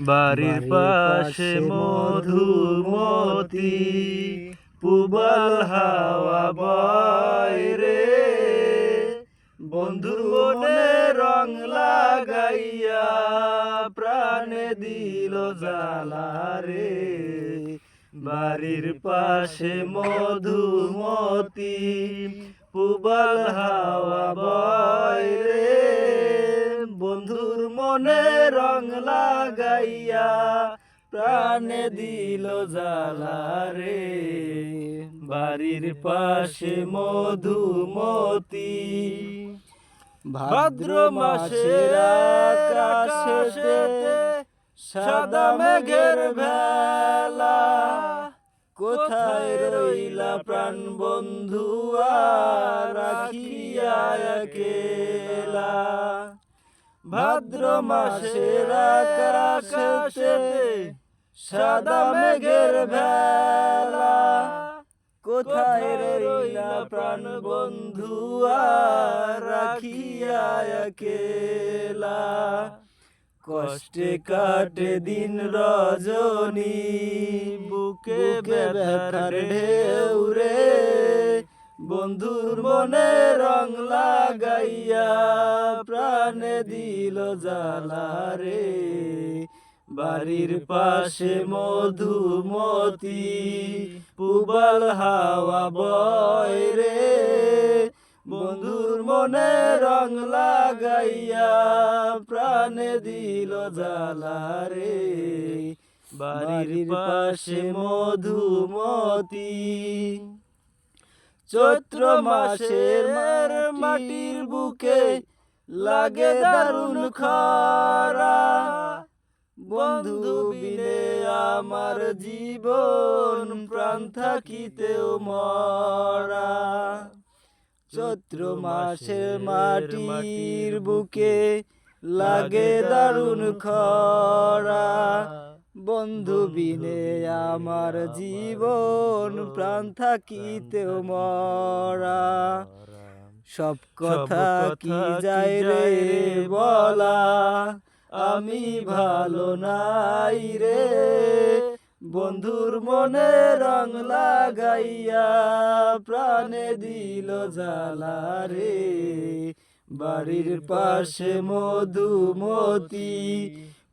বাড়ির পাশে মধুমতি পুবাল হাওয়া বয় রে। মনে রং লাগাইয়া প্রাণে দিল জ্বালা রে। বাড়ির পাশে মধুমতি পুবাল হাওয়া বয় মনে রং লাগাইয়া প্রাণে দিল জ্বালা রে বাড়ির পাশে মধুমতি। ভাদ্র মাসের সাদা মেঘের ভেলা। কোথায় রইলা প্রাণ বন্ধু আর রাখিয়া একেলা? ভাদ্র মাসের আকাশেতে সাদা মেঘের ভেলা। কোথায় রইলা প্রাণ বন্ধু রাখিয়া একেলা? কষ্টে কাটে দিন রজনী, বুকে ব্যথার ঢেউ রে। বন্ধুর মনে রং লাগাইয়া প্রাণে দিল জ্বালা রে। বাড়ির পাশে মধুমতি, পুবাল হাওয়া বয় রে। বন্ধুর মনে রং লাগাইয়া প্রাণে দিল জ্বালা রে। বাড়ির পাশে মধুমতি চৈত্র মাসের মাটির বুকে লাগে দারুণ খরা বন্ধু বিনে আমার জীবন প্রাণ থাকিতেও মরা। চৈত্র মাসের মাটির বুকে লাগে দারুণ খরা। বন্ধু বিনে আমার জীবন প্রাণ থাকিতেও মরা। সব কথা কি যায় রে বলা? আমি ভালো নাই রে। বন্ধুর মনে রং লাগাইয়া প্রাণে দিল জ্বালা রে। বাড়ির পাশে মধুমতি